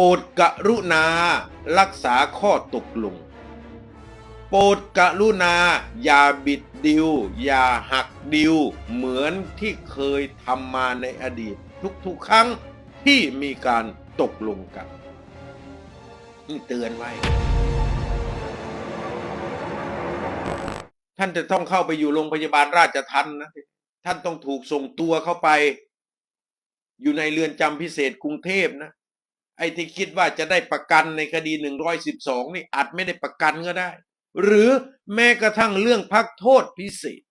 โปรดกรุณารักษาข้อตกลง โปรดกรุณาอย่าบิดดิว อย่าหักดิว เหมือนที่เคยทำมาในอดีต ทุกๆครั้งที่มีการตกลงกันนี่เตือนไว้ ท่านจะต้องเข้าไปอยู่โรงพยาบาลราชทันนะ ท่านต้องถูกส่งตัวเข้าไป อยู่ในเรือนจำพิเศษกรุงเทพนะ ไอ้ที่คิดว่าจะได้ประกันในคดีหนึ่งร้อยสิบสองนี่อาจไม่ได้ประกันก็ได้ หรือแม้กระทั่งเรื่องพักโทษพิเศษ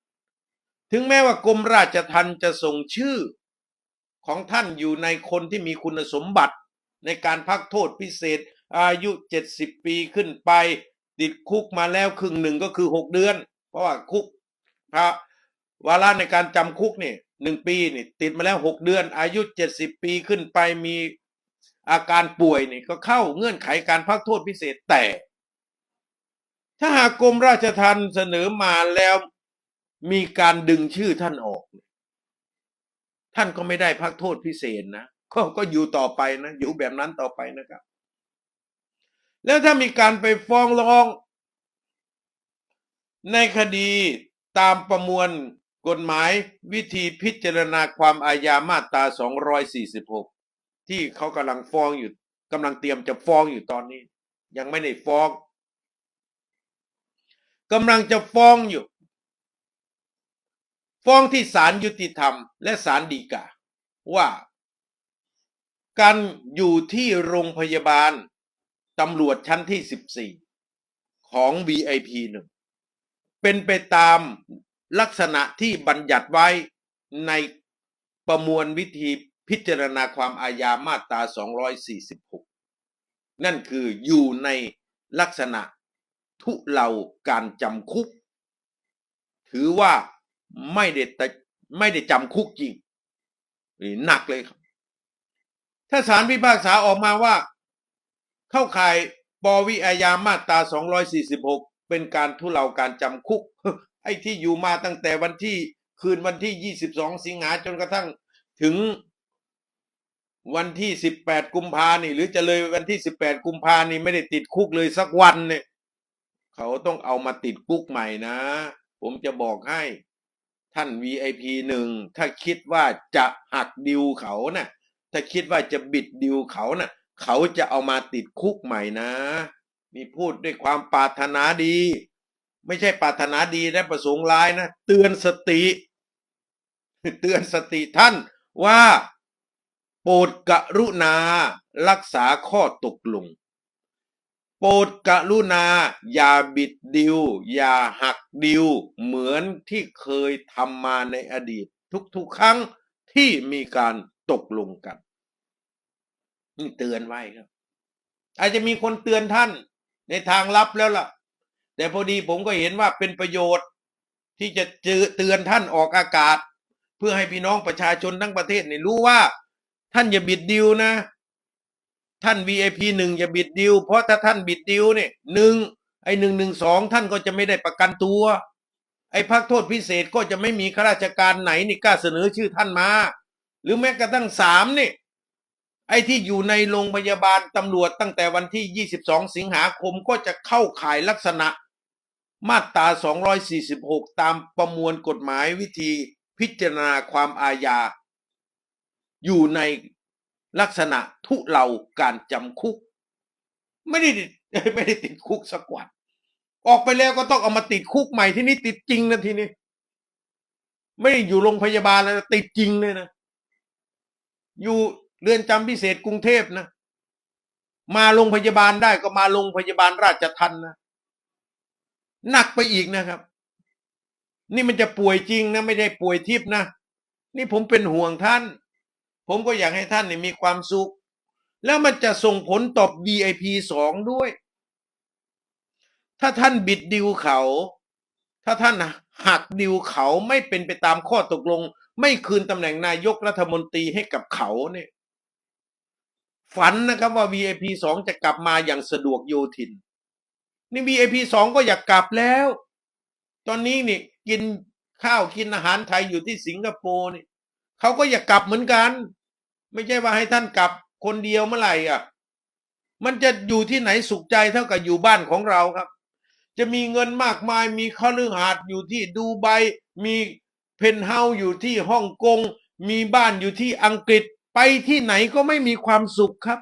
ถึงแม้ว่ากรมราชทัณฑ์จะส่งชื่อของท่านอยู่ในคนที่มีคุณสมบัติในการพักโทษพิเศษ อายุเจ็ดสิบปีขึ้นไป ติดคุกมาแล้วครึ่งหนึ่งก็คือหกเดือน เพราะว่าคุกพระวาระในการจำคุกนี่หนึ่งปีนี่ติดมาแล้วหกเดือน อายุเจ็ดสิบปีขึ้นไปมี อาการป่วยนี่ก็เข้าเงื่อนไขการพักโทษพิเศษแต่ ถ้าหากกรมราชทัณฑ์เสนอมาแล้วมีการดึงชื่อท่านออก ท่านก็ไม่ได้พักโทษพิเศษนะก็ก็อยู่ต่อไปนะอยู่แบบนั้นต่อไปนะครับ แล้วถ้ามีการไปฟ้องร้อง ในคดีตามประมวลกฎหมายวิธีพิจารณาความอาญามาตรา 246 ที่เขากำลังฟ้องอยู่กำลังเตรียมจะฟ้องอยู่ตอนนี้ ยังไม่ได้ฟ้องกำลังจะฟ้องอยู่ ฟ้องที่ศาลยุติธรรม และศาลฎีกาว่าการอยู่ที่โรงพยาบาลตำรวจชั้นที่ 14 ของ VIP หนึ่งเป็นไปตามลักษณะที่บัญญัติไว้ในประมวลวิธี พิจารณาความอาญามาตรา 246 นั่นคืออยู่ในลักษณะทุเลาการจำคุก ถือว่าไม่ได้แต่ไม่ได้จำคุกจริงหนักเลยครับ ถ้าศาลพิพากษาออกมาว่า เข้าข่ายปวิอาญามาตรา 246 เป็นการทุเลาการจำคุก ไอ้ที่อยู่มาตั้งแต่วันที่คืนวันที่ 22 สิงหาจนกระทั่งถึง วันที่18กุมภานี่ หรือจะเลยวันที่18กุมภานี่ไม่ได้ติดคุกเลยสักวันเนี่ย เขาต้องเอามาติดคุกใหม่นะ ผมจะบอกให้ท่าน VIP หนึ่งถ้าคิดว่าจะหักดิวเขานะ่ะ ถ้าคิดว่าจะบิดดิวเขานะ่ะ เขาจะเอามาติดคุกใหม่นะ มีพูดด้วยความปรารถนาดี ไม่ใช่ปรารถนาดีและประสงค์ร้ายนะ เตือนสติ เตือนสติท่านว่า โปรดกรุณารักษาข้อตกลง โปรดกรุณาอย่าบิดดิว อย่าหักดิว เหมือนที่เคยทำมาในอดีต ทุกๆครั้งที่มีการตกลงกันนี่เตือนไว้ครับ อาจจะมีคนเตือนท่านในทางลับแล้วล่ะ แต่พอดีผมก็เห็นว่าเป็นประโยชน์ ที่จะเจอเตือนท่านออกอากาศ เพื่อให้พี่น้องประชาชนทั้งประเทศนี่รู้ว่า ท่านอย่าบิดดิวนะ ท่าน VIP หนึ่งอย่าบิดดิวเพราะถ้าท่านบิดดิวเนี่ยหนึ่งไอ้หนึ่งหนึ่งสองท่านก็จะไม่ได้ประกันตัว ไอ้พักโทษพิเศษก็จะไม่มีข้าราชการไหนนี่กล้าเสนอชื่อท่านมา หรือแม้กระทั่งสามนี่ไอ้ที่อยู่ในโรงพยาบาลตำรวจตั้งแต่วันที่ 22 สิงหาคมก็จะเข้าข่ายลักษณะ มาตรา 246 ตามประมวลกฎหมายวิธีพิจารณาความอาญา อยู่ในลักษณะทุเลาการจำคุก ไม่ได้ไม่ได้ติดคุกสักวันออกไปแล้วก็ต้องเอามาติดคุกใหม่ที่นี่ติดจริงนะทีนี้ไม่ได้อยู่โรงพยาบาลแล้วติดจริงเลยนะอยู่เรือนจำพิเศษกรุงเทพนะมาโรงพยาบาลได้ก็มาโรงพยาบาลราชทันนะหนักไปอีกนะครับ นี่มันจะป่วยจริงนะ ไม่ได้ป่วยทิพย์นะ นี่ผมเป็นห่วงท่าน ผมก็อยากให้ท่านนี่มีความสุข แล้วมันจะส่งผลตอบ VIP สองด้วย ถ้าท่านบิดดิวเขา ถ้าท่านหักดิวเขาไม่เป็นไปตามข้อตกลง ไม่คืนตำแหน่งนายกรัฐมนตรีให้กับเขาเนี่ยฝันนะครับว่า VIP สองจะกลับมาอย่างสะดวกโยทิน นี่ VIP สองก็อยากกลับแล้ว ตอนนี้นี่กินข้าวกินอาหารไทยอยู่ที่สิงคโปร์นี่เขาก็อยากกลับเหมือนกัน ไม่ใช่ว่าให้ท่านกลับคนเดียวเมื่อไหร่อะ มันจะอยู่ที่ไหนสุขใจเท่ากับอยู่บ้านของเราครับ จะมีเงินมากมายมีคฤหาสน์อยู่ที่ดูไบมีเพนเฮาส์อยู่ที่ฮ่องกงมีบ้านอยู่ที่อังกฤษ ไปที่ไหนก็ไม่มีความสุขครับ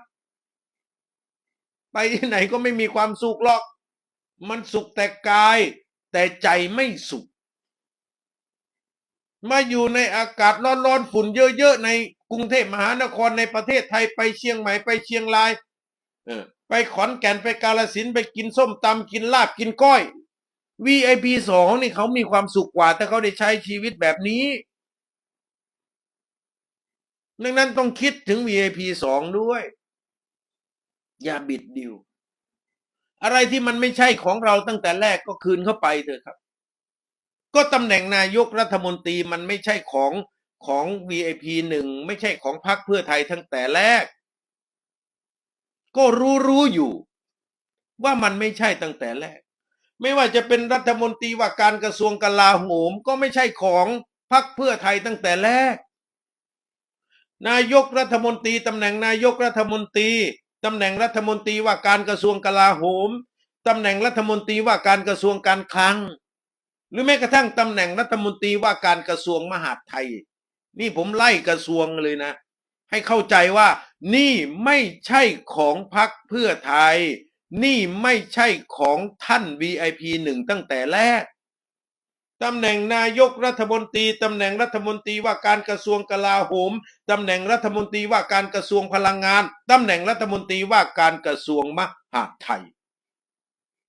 ไปที่ไหนก็ไม่มีความสุขหรอก มันสุขแต่กาย แต่ใจไม่สุข มาอยู่ในอากาศร้อนๆฝุ่นเยอะๆใน กรุงเทพมหานครในประเทศไทยไปเชียงใหม่ไปเชียงรายเออไปขอนแก่นไปกาลสินไปกินส้มตำกินลาบกินก้อย VIP สองนี่เขามีความสุขกว่าแต่เขาได้ใช้ชีวิตแบบนี้ ดังนั้นต้องคิดถึง VIP สองด้วย อย่าบิดดิว อะไรที่มันไม่ใช่ของเราตั้งแต่แรกก็คืนเข้าไปเถอะครับ ก็ตำแหน่งนายกรัฐมนตรีมันไม่ใช่ของ ของ VIP หนึ่งไม่ใช่ของพรรคเพื่อไทยตั้งแต่แรก ก็รู้รู้อยู่ ว่ามันไม่ใช่ตั้งแต่แรก ไม่ว่าจะเป็นรัฐมนตรีว่าการกระทรวงกลาโหมก็ไม่ใช่ของพรรคเพื่อไทยตั้งแต่แรก นายกรัฐมนตรีตำแหน่งนายกรัฐมนตรีตำแหน่งรัฐมนตรีว่าการกระทรวงกลาโหมตำแหน่งรัฐมนตรีว่าการกระทรวงการคลัง หรือแม้กระทั่งตำแหน่งรัฐมนตรีว่าการกระทรวงมหาดไทย นี่ผมไล่กระทรวงเลยนะ ให้เข้าใจว่า นี่ไม่ใช่ของพรรคเพื่อไทย นี่ไม่ใช่ของท่าน VIP หนึ่งตั้งแต่แรกตำแหน่งนายกรัฐมนตรีตำแหน่งรัฐมนตรีว่าการกระทรวงกลาโหมตำแหน่งรัฐมนตรีว่าการกระทรวงพลังงานตำแหน่งรัฐมนตรีว่าการกระทรวงมหาดไทย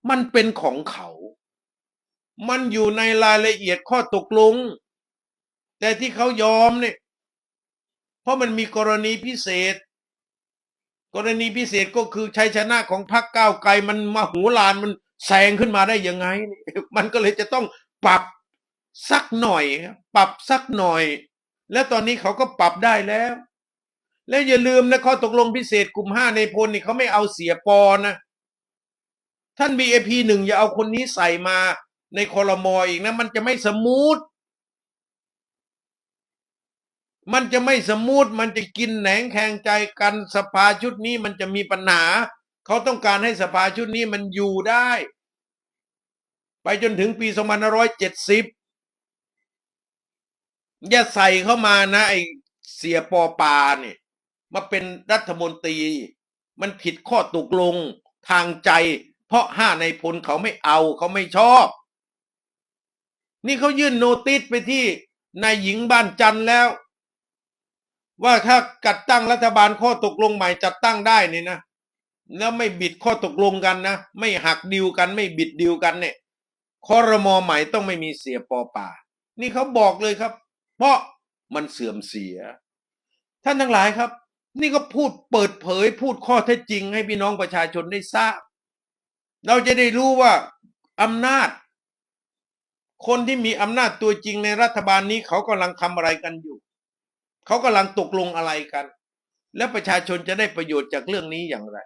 มันเป็นของเขา มันอยู่ในรายละเอียดข้อตกลง แต่ที่เขายอมเนี่ยเพราะมันมีกรณีพิเศษ กรณีพิเศษก็คือชัยชนะของพรรคก้าวไกลมันมาหูลานมันแซงขึ้นมาได้ยังไง มันก็เลยจะต้องปรับสักหน่อย ปรับสักหน่อย แล้วตอนนี้เขาก็ปรับได้แล้ว แล้วอย่าลืมนะข้อตกลงพิเศษกลุ่มห้าในพลนี่เขาไม่เอาเสียปอนะท่าน BAP หนึ่งอย่าเอาคนนี้ใส่มาในคอรมออีกนะ มันจะไม่สมูท มันจะไม่สมูทมันจะกินแหนงแข่งใจกันสภาชุดนี้มันจะมีปัญหา เขาต้องการให้สภาชุดนี้มันอยู่ได้ ไปจนถึงปี2570 อย่าใส่เข้ามานะ ไอเสียปอปาเนี่ยมาเป็นรัฐมนตรี มันผิดข้อตกลงทางใจ เพราะห้าในพลเขาไม่เอาเขาไม่ชอบ นี่เขายื่นโนติสไปที่นายหญิงบ้านจันทร์แล้ว ว่าถ้าจัดตั้งรัฐบาลข้อตกลงใหม่จัดตั้งได้นี่นะแล้วไม่บิดข้อตกลงกันนะ ไม่หักดิวกันไม่บิดดิวกันเนี่ยคอรมอใหม่ต้องไม่มีเสียปอป่า นี่เขาบอกเลยครับ เพราะมันเสื่อมเสีย ท่านทั้งหลายครับ นี่ก็พูดเปิดเผยพูดข้อเท็จจริง ให้พี่น้องประชาชนได้ทราบ เราจะได้รู้ว่าอำนาจ คนที่มีอำนาจตัวจริงในรัฐบาลนี้เขากำลังทำอะไรกันอยู่ เขากำลังตกลงอะไรกัน และประชาชนจะได้ประโยชน์จากเรื่องนี้อย่างไร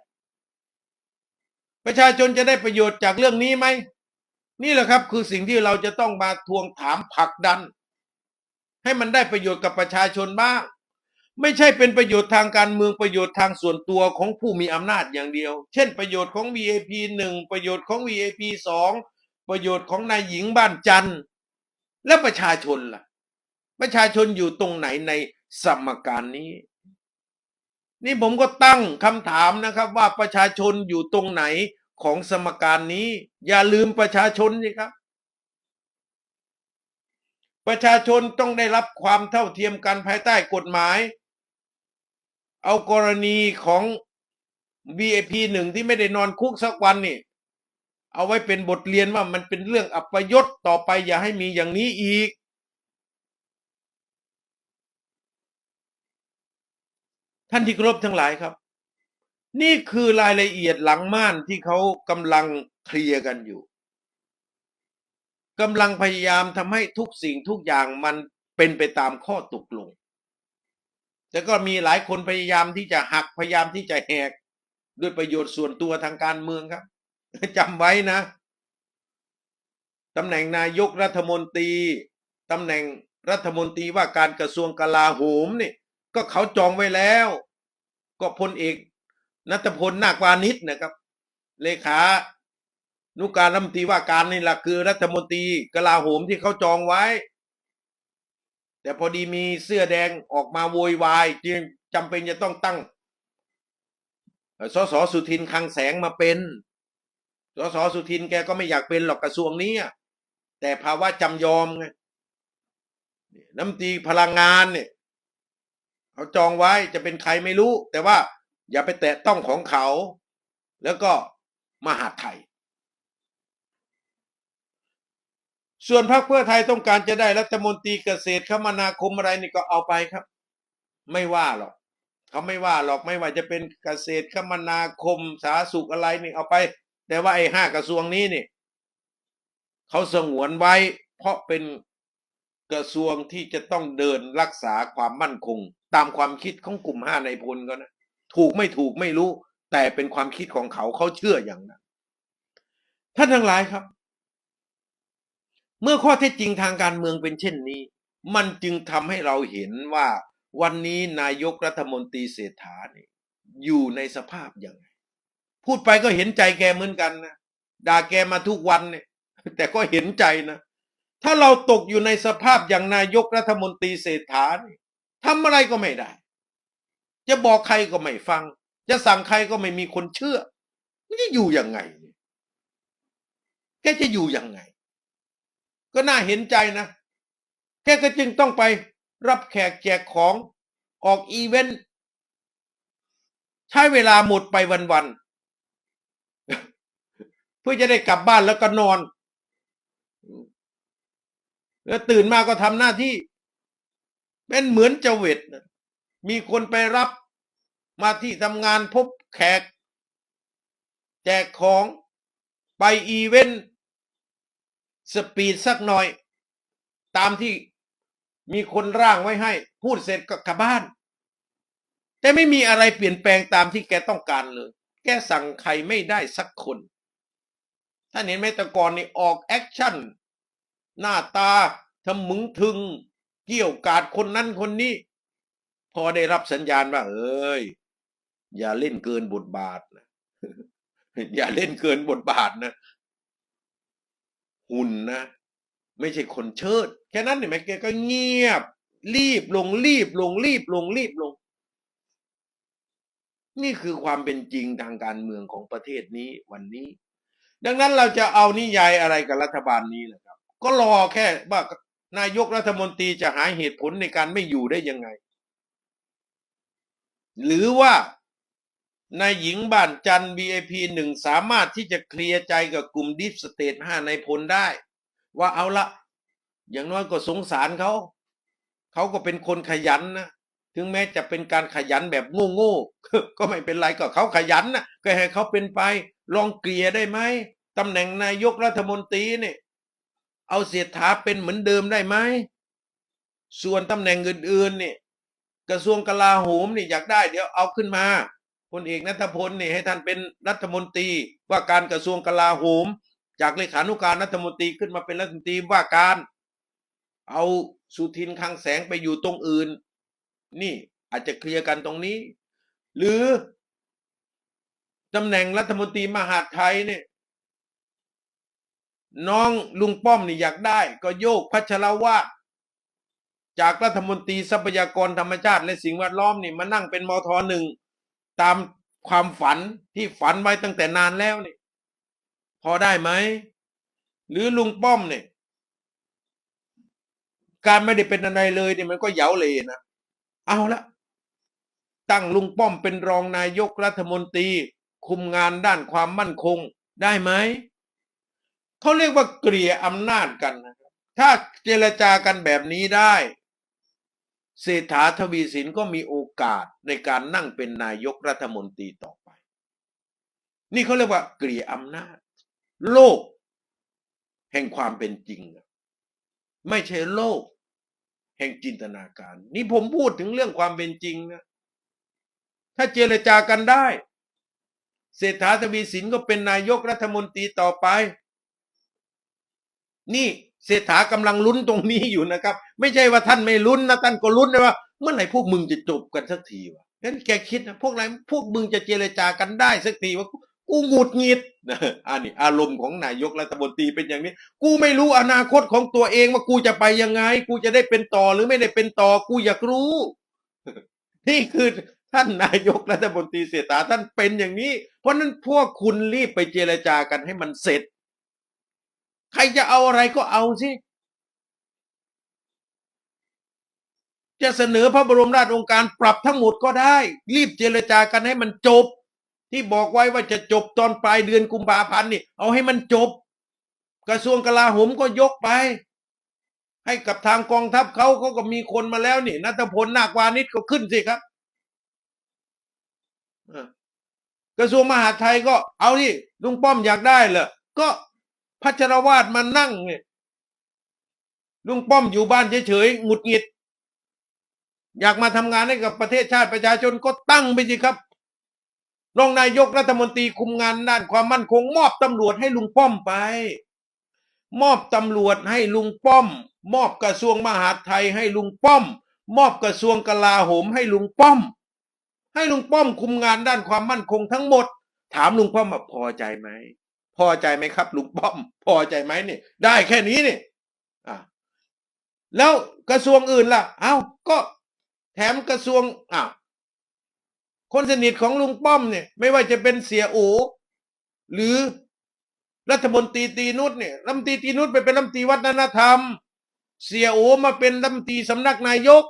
ประชาชนจะได้ประโยชน์จากเรื่องนี้ไหมนี่แหละครับคือสิ่งที่เราจะต้องมาทวงถามผลักดัน ให้มันได้ประโยชน์กับประชาชนบ้าง ไม่ใช่เป็นประโยชน์ทางการเมืองประโยชน์ทางส่วนตัวของผู้มีอำนาจอย่างเดียว เช่น ประโยชน์ของ VIP หนึ่งประโยชน์ของ VIP สองประโยชน์ของนายหญิงบ้านจันทร์และประชาชนล่ะ ประชาชนอยู่ตรงไหนใน สมการนี้ นี่ผมก็ตั้งคำถามนะครับ ว่าประชาชนอยู่ตรงไหนของสมการนี้ อย่าลืมประชาชนสิครับ ประชาชนต้องได้รับความเท่าเทียมกันภายใต้กฎหมาย เอากรณีของ VIP หนึ่งที่ไม่ได้นอนคุกสักวันนี่เอาไว้เป็นบทเรียนว่ามันเป็นเรื่องอัปยศต่อไปอย่าให้มีอย่างนี้อีก ท่านที่ครพทั้งหลายครับ นี่คือรายละเอียดหลังม่านที่เขากำลังเคลียร์กันอยู่กำลังพยายามทำให้ทุกสิ่งทุกอย่างมันเป็นไปตามข้อตกลง แต่ก็มีหลายคนพยายามที่จะหักพยายามที่จะแหกด้วยประโยชน์ส่วนตัวทางการเมืองครับจำไว้นะตำแหน่งนายกรัฐมนตรีตำแหน่งรัฐมนตรีว่าการกระทรวงกลาโหมเนี่ย ก็เขาจองไว้แล้ว ก็พลเอกนัทพลนาควานิชนะครับ เลขานุการรัฐมนตรีว่าการนี่แหละคือรัฐมนตรีกลาโหมที่เขาจองไว้ แต่พอดีมีเสื้อแดงออกมาโวยวายจึงจำเป็นจะต้องตั้งสสสุทินคังแสงมาเป็นสสสุทินแกก็ไม่อยากเป็นหรอกกระทรวงนี้แต่ภาวะจำยอมไงน้ำตีพลังงานเนี่ย เขาจองไว้จะเป็นใครไม่รู้ แต่ว่าอย่าไปแตะต้องของเขา แล้วก็มหาไทย ส่วนพรรคเพื่อไทยต้องการจะได้รัฐมนตรีเกษตรคมนาคมอะไรนี่ก็เอาไปครับ ไม่ว่าหรอกเขาไม่ว่าหรอกไม่ว่าจะเป็นเกษตรคมนาคมสาธารณสุขอะไรนี่เอาไป แต่ว่าไอ้ห้ากระทรวงนี้นี่เขาสงวนไว้ เพราะเป็นกระทรวงที่จะต้องเดินรักษาความมั่นคง ตามความคิดของกลุ่มห้าในพลก็นะถูกไม่ถูกไม่รู้ แต่เป็นความคิดของเขาเขาเชื่ออย่างนั้นท่านทั้งหลายครับ เมื่อข้อเท็จจริงทางการเมืองเป็นเช่นนี้ มันจึงทำให้เราเห็นว่าวันนี้นายกรัฐมนตรีเศรษฐาเนี่ยอยู่ในสภาพอย่างไรพูดไปก็เห็นใจแกเหมือนกันนะด่าแกมาทุกวันเนี่ย แต่ก็เห็นใจนะ ถ้าเราตกอยู่ในสภาพอย่างนายกรัฐมนตรีเศรษฐานี่ ทำอะไรก็ไม่ได้ จะบอกใครก็ไม่ฟัง จะสั่งใครก็ไม่มีคนเชื่อมันจะอยู่ยังไงแกจะอยู่ยังไง ก็น่าเห็นใจนะ แกก็จึงต้องไปรับแขกแจกของออกอีเวนต์ใช้เวลาหมดไปวันๆเพื่อจะได้กลับบ้านแล้วก็นอน แล้วตื่นมาก็ทำหน้าที่ เป็นเหมือนเจาเวตมีคนไปรับมาที่ทำงานพบแขก แจกของไปอีเวนต์สปีดสักหน่อย ตามที่มีคนร่างไว้ให้ พูดเสร็จก็กลับบ้าน แต่ไม่มีอะไรเปลี่ยนแปลงตามที่แกต้องการเลย แกสั่งใครไม่ได้สักคนท่านเห็นไหมต่ก่อนนี่ออกแอคชั่น หน้าตาทะมึงถึง เกี่ยวกาดคนนั้นคนนี้ พอได้รับสัญญาณว่า เอ้ย อย่าเล่นเกินบทบาทนะอย่าเล่นเกินบทบาทนะหุ่นนะไม่ใช่คนเชิด แค่นั้นเห็นไหมแกก็เงียบ รีบลงรีบลงรีบลงรีบลง นี่คือความเป็นจริงทางการเมืองของประเทศนี้วันนี้ ดังนั้นเราจะเอานิยายอะไรกับรัฐบาลนี้แหละครับ ก็รอแค่ว่า นายกรัฐมนตรีจะหาเหตุผลในการไม่อยู่ได้ยังไง หรือว่านายหญิงบ้านจัน BAP หนึ่งสามารถที่จะเคลียร์ใจกับกลุ่มดิฟสเตทห้าในพลได้ ว่าเอาละอย่างน้อยก็สงสารเขาเขาก็เป็นคนขยันนะถึงแม้จะเป็นการขยันแบบโง่ๆก็ไม่เป็นไรก็เขาขยันนะก็ให้เขาเป็นไป ลองเกลี่ยได้ไหมตำแหน่งนายกรัฐมนตรีเนี่ย เอาเสียถาเป็นเหมือนเดิมได้ไหมส่วนตำแหน่งอื่นๆเนี่ยกระทรวงกลาโหมนี่อยากได้เดี๋ยวเอาขึ้นมาพลเอกนัทพลนี่ให้ท่านเป็นรัฐมนตรีว่าการกระทรวงกลาโหม จากเลขานุการรัฐมนตรีขึ้นมาเป็นรัฐมนตรีว่าการ เอาสุทินคังแสงไปอยู่ตรงอื่น นี่อาจจะเคลียร์กันตรงนี้ หรือตำแหน่งรัฐมนตรีมหาดไทยเนี่ย น้องลุงป้อมนี่อยากได้ ก็โยกพัชรวาจากรัฐมนตรีทรัพยากรธรรมชาติและสิ่งแวดล้อมนี่มานั่งเป็นมทหนึ่งตามความฝันที่ฝันไว้ตั้งแต่นานแล้วนี่ พอได้ไหม หรือลุงป้อมเนี่ยการไม่ได้เป็นอะไรเลยเนี่ยมันก็เหยาเลยนะเอาละตั้งลุงป้อมเป็นรองนายกรัฐมนตรี คุมงานด้านความมั่นคงได้ไหม เขาเรียกว่าเกลี่ยอำนาจกันนะครับถ้าเจรจากันแบบนี้ได้เศรษฐาทวีสินก็มีโอกาสในการนั่งเป็นนายกรัฐมนตรีต่อไป นี่เขาเรียกว่าเกลี่ยอำนาจ โลก แห่งความเป็นจริง ไม่ใช่โลก แห่งจินตนาการ นี่ผมพูดถึงเรื่องความเป็นจริงนะถ้าเจรจากันได้ เศรษฐาทวีสินก็เป็นนายกรัฐมนตรีต่อไป นี่เศรษฐากำลังลุ้นตรงนี้อยู่นะครับ ไม่ใช่ว่าท่านไม่ลุ้นนะท่านก็ลุ้นนะว่า เมื่อไหร่พวกมึงจะจบกันสักทีวะงั้นแกคิดนะพวกอะไรพวกมึงจะเจรจากันได้สักทีว่ากูหงุดหงิดนะอันนี้อารมณ์ของนายกรัฐมนตรีเป็นอย่างนี้ กูไม่รู้อนาคตของตัวเองว่ากูจะไปยังไง กูจะได้เป็นต่อหรือไม่ได้เป็นต่อกูอยากรู้ นี่คือท่านนายกรัฐมนตรีเศรษฐาท่านเป็นอย่างนี้ เพราะนั้นพวกคุณรีบไปเจรจากันให้มันเสร็จ ใครจะเอาอะไรก็เอาสิ จะเสนอพระบรมราชองการปรับทั้งหมดก็ได้ รีบเจรจากันให้มันจบ ที่บอกไว้ว่าจะจบตอนปลายเดือนกุมภาพันธ์นี่ เอาให้มันจบ กระทรวงกลาโหมก็ยกไป ให้กับทางกองทัพเขาเขาก็มีคนมาแล้วนี่นัทพลนาควานิชก็ขึ้นสิครับกระทรวงมหาดไทยก็เอาที่ลุงป้อมอยากได้เหรอก็ พัชรวาดมานั่งเนี่ยลุงป้อมอยู่บ้านเฉยๆหงุดหงิด อยากมาทำงานให้กับประเทศชาติประชาชนก็ตั้งไปสิครับรองนายกรัฐมนตรีคุมงานด้านความมั่นคง มอบตำรวจให้ลุงป้อมไป มอบตำรวจให้ลุงป้อม มอบกระทรวงมหาดไทยให้ลุงป้อม มอบกระทรวงกลาโหมให้ลุงป้อม ให้ลุงป้อมคุมงานด้านความมั่นคงทั้งหมด ถามลุงป้อมว่าพอใจไหม พอใจไหมครับลุงป้อม พอใจไหมเนี่ยได้แค่นี้เนี่ยอะแล้วกระทรวงอื่นล่ะ เอ้าก็แถมกระทรวงอ้าคนสนิทของลุงป้อมเนี่ย ไม่ว่าจะเป็นเสียโอหรือรัฐมนตรีตีนุชเนี่ยรัฐมนตรีตีนุชไปเป็นรัฐมนตรีวัฒนธรรม เสียโอมาเป็นรัฐมนตรีสำนักนายก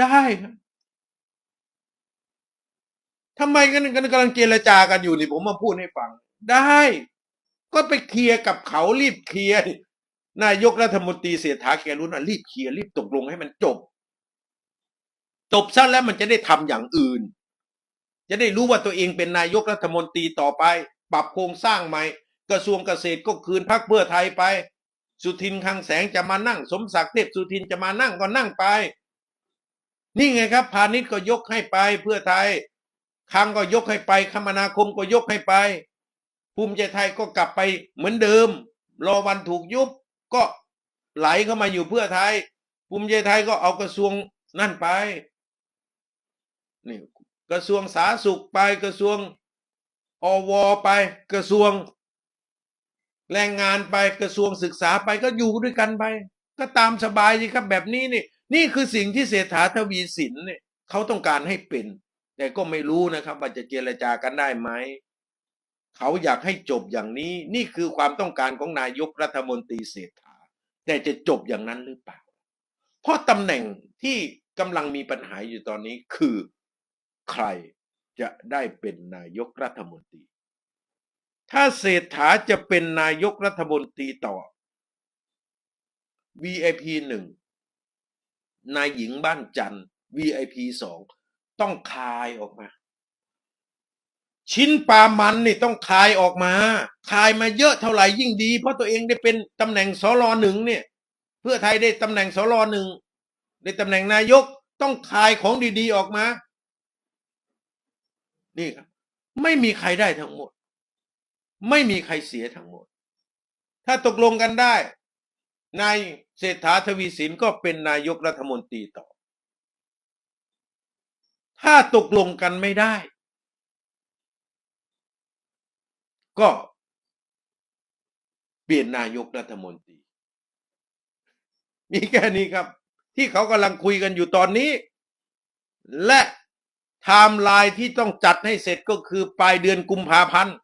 ได้ครับ ทำไมกันกันกำลังเจรจากันอยู่นี่ผมมาพูดให้ฟัง ได้ ก็ไปเคลียร์กับเขารีบเคลียร์นายกรัฐมนตรีเศรษฐาแกรู้นะรีบเคลียร์รีบตกลงให้มันจบ จบซะแล้วมันจะได้ทำอย่างอื่น จะได้รู้ว่าตัวเองเป็นนายกรัฐมนตรีต่อไป ปรับโครงสร้างใหม่ กระทรวงเกษตรก็คืนพักเพื่อไทยไป สุทินคังแสงจะมานั่ง สมศักดิ์เทพสุทินจะมานั่งก็นั่งไป นี่ไงครับ พาณิชย์ก็ยกให้ไปเพื่อไทย คังก็ยกให้ไปคมนาคมก็ยกให้ไป ภูมิใจไทยก็กลับไปเหมือนเดิม รอวันถูกยุบก็ไหลเข้ามาอยู่เพื่อไทย ภูมิใจไทยก็เอากระทรวงนั่นไปนี่กระทรวงสาธารณสุขไปกระทรวงอวไป กระทรวง แรงงานไปกระทรวงศึกษาไปก็อยู่ด้วยกันไป ก็ตามสบายสิครับแบบนี้นี่ นี่คือสิ่งที่เศรษฐาทวีสินเนี่ยเขาต้องการให้เป็น แต่ก็ไม่รู้นะครับว่าจะเจรจากันได้ไหมเขาอยากให้จบอย่างนี้ นี่คือความต้องการของนายกรัฐมนตรีเศรษฐาแต่จะจบอย่างนั้นหรือเปล่า เพราะตำแหน่งที่กำลังมีปัญหาอยู่ตอนนี้คือ ใครจะได้เป็นนายกรัฐมนตรี ถ้าเศรษฐาจะเป็นนายกรัฐมนตรีต่อ VIP หนึ่งนายหญิงบ้านจันทร์ VIP สอง ต้องคายออกมา ชิ้นปลามันนี่ต้องคายออกมา คายมาเยอะเท่าไหร่ยิ่งดี เพราะตัวเองได้เป็นตำแหน่งสรหนึ่งเนี่ย เพื่อไทยได้ตำแหน่งสรหนึ่งได้ตำแหน่งนายกต้องคายของดีๆออกมา นี่ครับ ไม่มีใครได้ทั้งหมด ไม่มีใครเสียทั้งหมด ถ้าตกลงกันได้นายเศรษฐาทวีสินก็เป็นนายกรัฐมนตรีต่อ ถ้าตกลงกันไม่ได้ ก็เปลี่ยนนายกรัฐมนตรี มีแค่นี้ครับ ที่เขากำลังคุยกันอยู่ตอนนี้ และไทม์ไลน์ที่ต้องจัดให้เสร็จก็คือปลายเดือนกุมภาพันธ์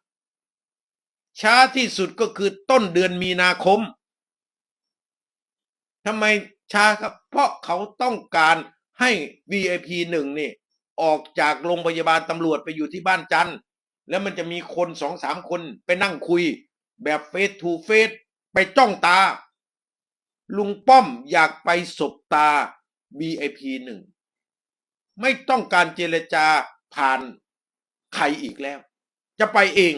ช้าที่สุดก็คือต้นเดือนมีนาคมทำไมช้าครับ เพราะเขาต้องการให้ VIP หนึ่งนี่ ออกจากโรงพยาบาลตำรวจไปอยู่ที่บ้านจันทร์แล้วมันจะมีคนสองสามคนไปนั่งคุย แบบเฟสทูเฟสไปจ้องตา ลุงป้อมอยากไปสบตา VIP หนึ่งไม่ต้องการเจรจาผ่านใครอีกแล้ว จะไปเอง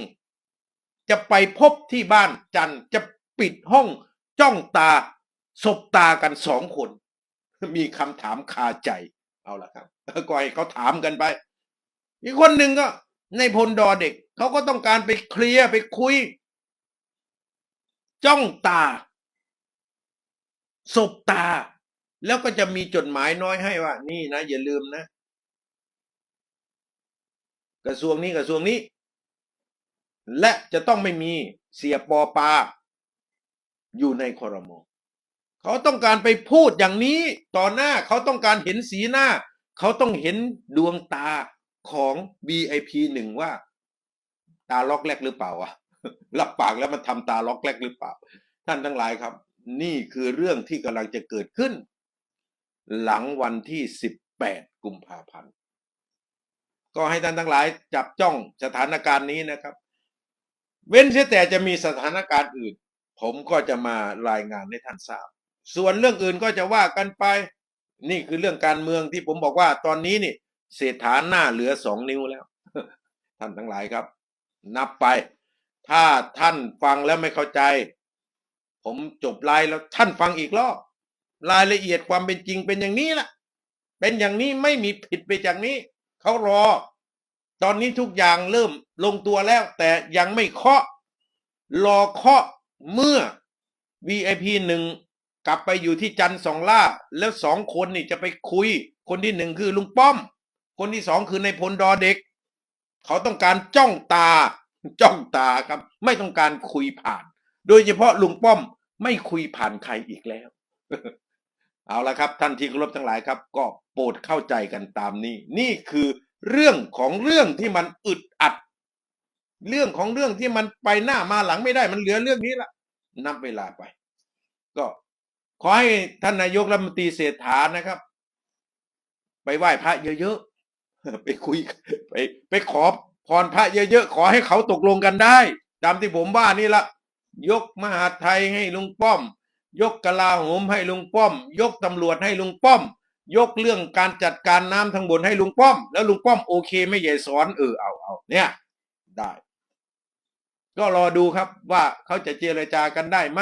จะไปพบที่บ้านจันทร์จะปิดห้องจ้องตาสบตากันสองคน มีคำถามคาใจ เอาละครับก็ให้เขาถามกันไป อีกคนหนึ่งก็ ในพลดอเด็กเขาก็ต้องการไปเคลียร์ไปคุย จ้องตา สบตา แล้วก็จะมีจดหมายน้อยให้ว่า นี่นะ อย่าลืมนะ กระทรวงนี้กระทรวงนี้ และจะต้องไม่มีเสียปอปา อยู่ในคอรมอ เขาต้องการไปพูดอย่างนี้ต่อหน้าเขาต้องการเห็นสีหน้า เขาต้องเห็นดวงตาของ BIP หนึ่งว่า ตาล็อกแรกหรือเปล่าวะรับปากแล้วมันทำตาล็อกแรกหรือเปล่า ท่านทั้งหลายครับ นี่คือเรื่องที่กำลังจะเกิดขึ้น หลังวันที่ 18 กุมภาพันธ์ก็ให้ท่านทั้งหลายจับจ้องสถานการณ์นี้นะครับ เว้นเสียแต่จะมีสถานการณ์อื่น ผมก็จะมารายงานให้ท่านทราบ ส่วนเรื่องอื่นก็จะว่ากันไป นี่คือเรื่องการเมืองที่ผมบอกว่าตอนนี้นี่เศรษฐาหน้าเหลือสองนิ้วแล้ว ท่านทั้งหลายครับ นับไป ถ้าท่านฟังแล้วไม่เข้าใจ ผมจบไลน์แล้วท่านฟังอีกรอบรายละเอียดความเป็นจริงเป็นอย่างนี้ล่ะ เป็นอย่างนี้ไม่มีผิดไปจากนี้เขารอ ตอนนี้ทุกอย่างเริ่มลงตัวแล้ว แต่ยังไม่เคาะรอเคาะเมื่อ VIP หนึ่ง กลับไปอยู่ที่จันทร์สองล่า แล้วสองคนนี่จะไปคุย คนที่หนึ่งคือลุงป้อม คนที่สองคือในพลดอเด็ก เขาต้องการจ้องตา จ้องตาครับ ไม่ต้องการคุยผ่าน โดยเฉพาะลุงป้อมไม่คุยผ่านใครอีกแล้ว เอาละครับ ท่านที่เคารพทั้งหลายครับ ก็โปรดเข้าใจกันตามนี้ นี่คือเรื่องของเรื่องที่มันอึดอัด เรื่องของเรื่องที่มันไปหน้ามาหลังไม่ได้มันเหลือเรื่องนี้ละนับเวลาไป ก็ ขอให้ท่านนายกรัฐมนตรีเศรษฐานะครับ ไปไหว้พระเยอะๆ ไปคุยไปไปขอพรพระเยอะๆ ขอให้เขาตกลงกันได้ตามที่ผมว่านี่ละยกมหาไทยให้ลุงป้อม ยกกลาโหมให้ลุงป้อม ยกตำรวจให้ลุงป้อม ยกเรื่องการจัดการน้ำทั้งบนให้ลุงป้อม แล้วลุงป้อมโอเคไม่ใหญ่สอนเออเอาเอาเนี่ยได้ ก็รอดูครับว่าเขาจะเจรจากันได้ไหม